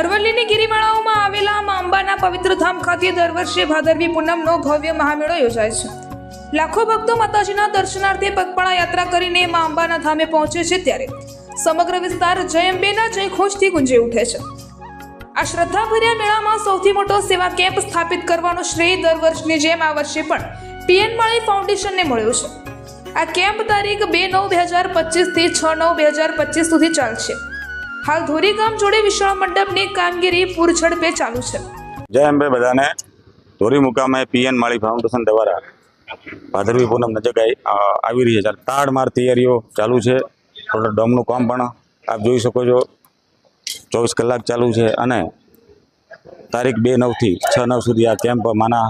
અરવલ્લીની ગિરિમાળાઓમાં આવેલા અંબાના પવિત્ર ધામ ખાતે દર વર્ષે ભાદરવી પૂનમનો ભવ્ય મહામેળો યોજાય છે. લાખો ભક્તો માતાજીના દર્શનાર્થે પગપાળા યાત્રા કરીને મા અંબાના ધામે પહોંચે છે ત્યારે સમગ્ર વિસ્તાર જય અંબેના જય ગુંજી ઉઠે છે. આ શ્રદ્ધાભર્યા મેળામાં સૌથી મોટો સેવા કેમ્પ સ્થાપિત કરવાનો શ્રેય દર વર્ષની જેમ આ વર્ષે પણ પીએન માળી ફાઉન્ડેશનને મળ્યો છે. આ કેમ્પ તારીખ બે નવ બે હજાર પચીસથી છ નવ બે હજાર પચીસ સુધી ચાલશે. હાલ ધોરીગામ જોડે વિશાળ મંડપની કામગીરી પૂરઝડપે ચાલુ છે. જય અંબે બધાને. ધોરી મુકામે પીએન માળી ફાઉન્ડેશન દ્વારા ભાદરવી પૂનમ નજીક આવી રહી છે. તાડમાર તૈયારીઓ ચાલુ છે. ટોટલ ડોમનું કામ પણ આપ જોઈ શકો છો. ચોવીસ કલાક ચાલુ છે અને તારીખ બે નવથી છ નવ સુધી આ કેમ્પ માના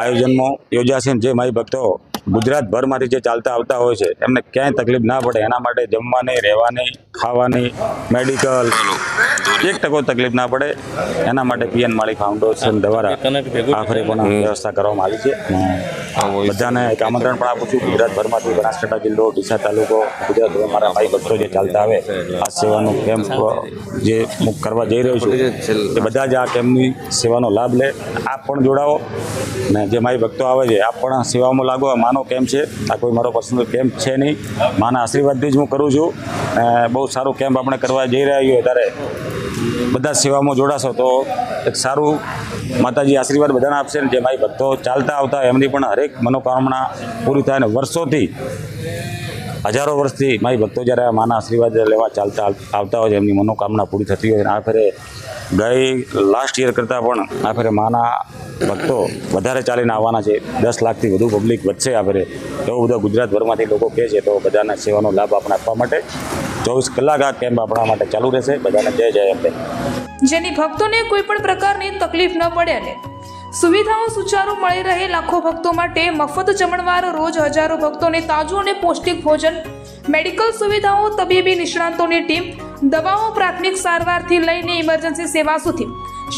આયોજનમાં યોજાશે. જે માય ભક્તો ગુજરાતભરમાંથી જે ચાલતા આવતા હોય છે, એમને ક્યાંય તકલીફ ના પડે. એના માટે જમવાની, રહેવાની, ખાવાની, મેડિકલ એક ટકો તકલીફ ના પડે. એના માટે પીએન માળી ફાઉન્ડેશન દ્વારા આખરે વ્યવસ્થા કરવામાં આવી છે. બધાને એક આમંત્રણ પણ આપું છું. ગુજરાતભરમાંથી બનાસકાંઠા જિલ્લો, ડીસા તાલુકો ગુજરાત મારા ભાઈ ભક્તો જે ચાલતા આવે, આ સેવાનું કેમ્પ જે હું કરવા જઈ રહ્યો છું, એ બધા જ આ કેમ્પની સેવાનો લાભ લે. આપ પણ જોડાવો ને જે મારી ભક્તો આવે છે, આપ પણ સેવામાં લાગો. માનો કેમ્પ છે? આ કોઈ મારો પર્સનલ કેમ્પ છે નહીં? માના આશીર્વાદથી જ હું કરું છું. બહુ સારું કેમ્પ આપણે કરવા જઈ રહ્યા છીએ ત્યારે બધા સેવામાં જોડાશો તો એક સારું માતાજી આશીર્વાદ બધાને આપશે ને જે મારી ભક્તો ચાલતા આવતા એમની પણ હરેક મનોકામના પૂરી થાય અને વર્ષોથી હજારો વર્ષથી મારી ભક્તો જ્યારે આ માના આશીર્વાદ લેવા ચાલતા આવતા હોય છે, એમની મનોકામના પૂરી થતી હોય છે. આ ફેરે ગઈ લાસ્ટ યર કરતાં પણ આ ફેરે માના ભક્તો વધારે ચાલીને આવવાના છે. દસ લાખથી વધુ પબ્લિક વધશે આ ફેરે. એવું બધા ગુજરાતભરમાંથી લોકો કહે છે તો બધાને સેવાનો લાભ આપણે આપવા માટે ચોવીસ કલાક આ કેમ્પ આપણા માટે ચાલુ રહેશે. બધાને જય જય અંબે. જેની ભક્તોને કોઈ પણ પ્રકારની તકલીફ ન પડે અને સુવિધાઓ, સુચારુ મળી રહે લાખો ભક્તો માટે મફત જમણવાર રોજ હજારો ભક્તોને તાજું અને પૌષ્ટિક ભોજન, મેડિકલ સુવિધાઓ, તબીબી નિષ્ણાંતોની ટીમ, દવાઓ, પ્રાથમિક સારવારથી લઈને ઇમરજન્સી સેવા સુધી.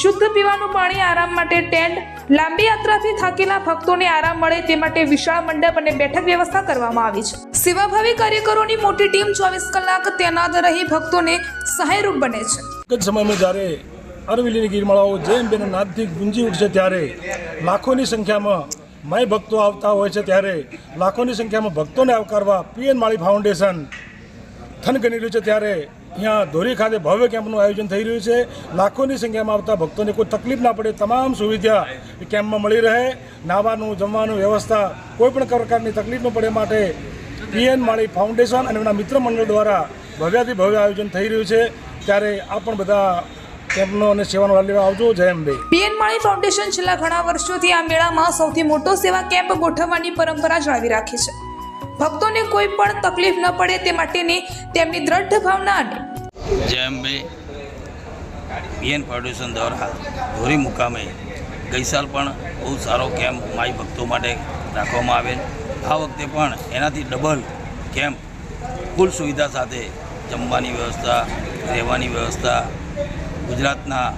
શુદ્ધ પીવાનું પાણી આરામ માટે ટેન્ટ, લાંબી યાત્રાથી થાકેલા ભક્તોને આરામ મળે તે માટે વિશાળ મંડપ અને બેઠક વ્યવસ્થા કરવામાં આવી છે. સેવાભાવી કાર્યકરોની મોટી ટીમ ચોવીસ કલાક તૈનાત રહી ભક્તોને સહાયરૂપ બને છે. એક સમયમાં જ્યારે અરવિલીની ગિરમાળાઓ જેમ બેના નાદથી ગુંજી ઉઠશે ત્યારે. લાખોની સંખ્યામાં માય ભક્તો આવતા હોય છે ત્યારે. લાખોની સંખ્યામાં ભક્તોને આવકારવા પીએન માળી ફાઉન્ડેશન થન ગણી રહ્યું છે ત્યારે. અહીંયા ધોરી ખાતે ભવ્ય કેમ્પનું આયોજન થઈ રહ્યું છે. લાખોની સંખ્યામાં આવતા ભક્તોને કોઈ તકલીફ ના પડે, તમામ સુવિધા એ કેમ્પમાં મળી રહે. નાવાનું જમવાનું વ્યવસ્થા કોઈ પણ પ્રકારની તકલીફ ન પડે માટે પીએન માળી ફાઉન્ડેશન અને એમના મિત્ર મંડળ દ્વારા ભવ્યાથી ભવ્ય આયોજન થઈ રહ્યું છે. ત્યારે આ પણ બધા કેમ્પનો અને સેવાનો લાભ લેવા આવજો. જય અંબે. પીએન માળી ફાઉન્ડેશન છેલ્લા ઘણા વર્ષોથી આ મેળામાં સૌથી મોટો સેવા કેમ્પ ગોઠવવાની પરંપરા જાળવી રાખી છે. ભક્તોને કોઈ પણ તકલીફ ન પડે તે માટેની તેમની દ્રઢ ભાવના અને જય અંબે. પીએન ફાઉન્ડેશન દ્વારા ધોરી મુકામે ગઈ સાલ પણ બહુ સારો કેમ્પ માઈ ભક્તો માટે રાખવામાં આવેલ. આ વખતે પણ એનાથી ડબલ કેમ્પ ફૂલ સુવિધા સાથે જમવાની વ્યવસ્થા રહેવાની વ્યવસ્થા ગુજરાતના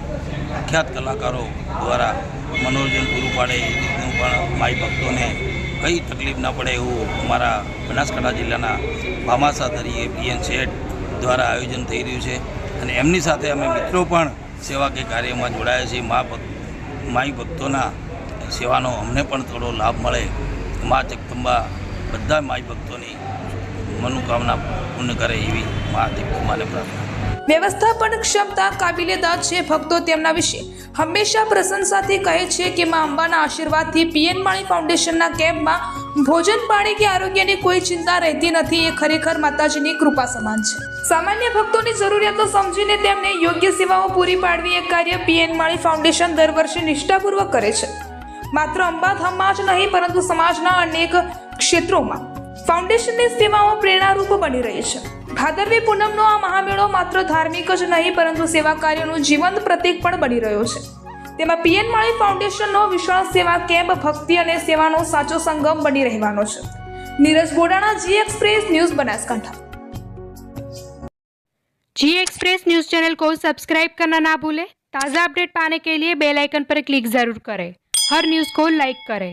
પ્રખ્યાત કલાકારો દ્વારા મનોરંજન પૂરું પાડે એ રીતનું પણ માઈ ભક્તોને કંઈ તકલીફ ના પડે એવું અમારા બનાસકાંઠા જિલ્લાના ભામાસા તરીકે પીએન શેઠ દ્વારા આયોજન થઈ રહ્યું છે. અને એમની સાથે અમે મિત્રો પણ સેવા કે કાર્યમાં જોડાયા છીએ. મા ભક્ત, માઈ ભક્તોના સેવાનો અમને પણ થોડો લાભ મળે. મા જગદંબા બધા માઈ ભક્તોની મનોકામના પૂર્ણ કરે એવી મા જગદંબાને પ્રાર્થના વ્યવસ્થાપન ક્ષમતા કાબિલેદાદ છે ભક્તો તેમના વિશે હંમેશા પ્રશંસાથી કહે છે કે મા અંબાના આશીર્વાદથી પીએન માળી ફાઉન્ડેશનના કેમ્પમાં ભોજન પાણી કે આરોગ્યની કોઈ ચિંતા રહેતી નથી, એ ખરેખર માતાજીની કૃપા સમાન છે. સામાન્ય ભક્તોની જરૂરિયાતો સમજીને તેમને યોગ્ય સેવાઓ પૂરી પાડવી એ કાર્ય પીએન માળી ફાઉન્ડેશન દર વર્ષે નિષ્ઠાપૂર્વક કરે છે. માત્ર અંબાધામમાં જ નહીં, પરંતુ સમાજના અનેક ક્ષેત્રોમાં ફાઉન્ડેશનની સેવાઓ પ્રેરણારૂપ બની રહી છે. ભાદરવી પૂનમનો આ મહામેળો માત્ર ધાર્મિક જ નહીં પરંતુ સેવા કાર્યનું જીવંત પ્રતીક પણ બની રહ્યો છે તેમાં પીએન માળી ફાઉન્ડેશનનો વિશાળ સેવા કેમ્પ ભક્તિ અને સેવાનો સાચો સંગમ બની રહેવાનો છે Neeraj Bodana G express news Banaskantha G express news channel को सब्सक्राइब करना ना भूलें ताज़ा अपडेट पाने के लिए बेल आइकन पर क्लिक ज़रूर करें हर न्यूज़ को लाइक करें